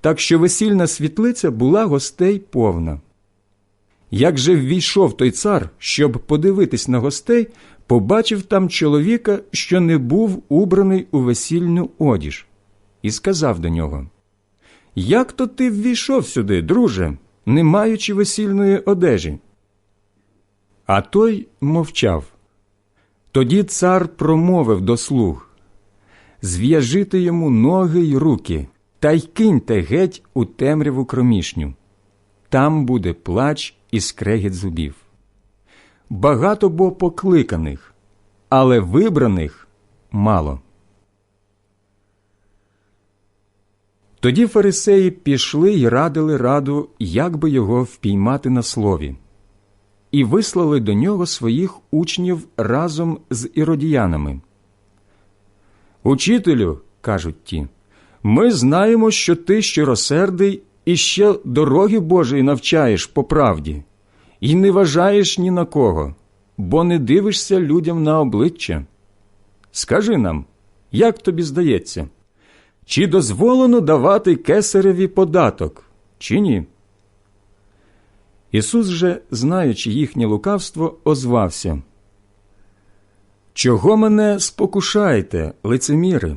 так що весільна світлиця була гостей повна. Як же ввійшов той цар, щоб подивитись на гостей, побачив там чоловіка, що не був убраний у весільну одіж, і сказав до нього Як то ти ввійшов сюди, друже, не маючи весільної одежі? А той мовчав. Тоді цар промовив до слуг Зв'яжите йому ноги й руки, та й киньте геть у темряву кромішню. Там буде плач і скрегіт зубів. Багато бо покликаних, але вибраних мало. Тоді фарисеї пішли й радили раду, як би його впіймати на слові, і вислали до нього своїх учнів разом з іродіянами. Учителю, кажуть ті, ми знаємо, що ти щиросердий і ще дороги Божої навчаєш по правді, і не вважаєш ні на кого, бо не дивишся людям на обличчя. Скажи нам, як тобі здається, чи дозволено давати кесареві податок, чи ні? Ісус же, знаючи їхнє лукавство, озвався. Чого мене спокушаєте, лицеміри?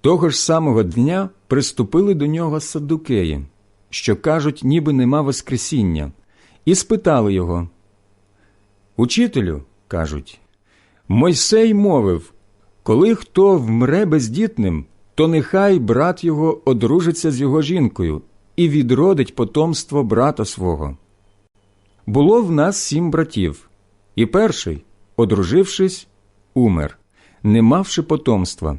Того ж самого дня приступили до нього саддукеї, що кажуть, ніби нема Воскресіння, і спитали його. Учителю, кажуть, Мойсей мовив, коли хто вмре бездітним, то нехай брат його одружиться з його жінкою і відродить потомство брата свого. Було в нас сім братів, і перший, одружившись, умер, не мавши потомства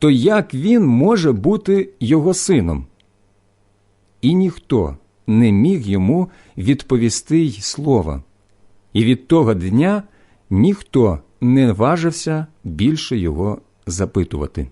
то як він може бути його сином? І ніхто не міг йому відповісти й слова, і від того дня ніхто не важився більше його запитувати.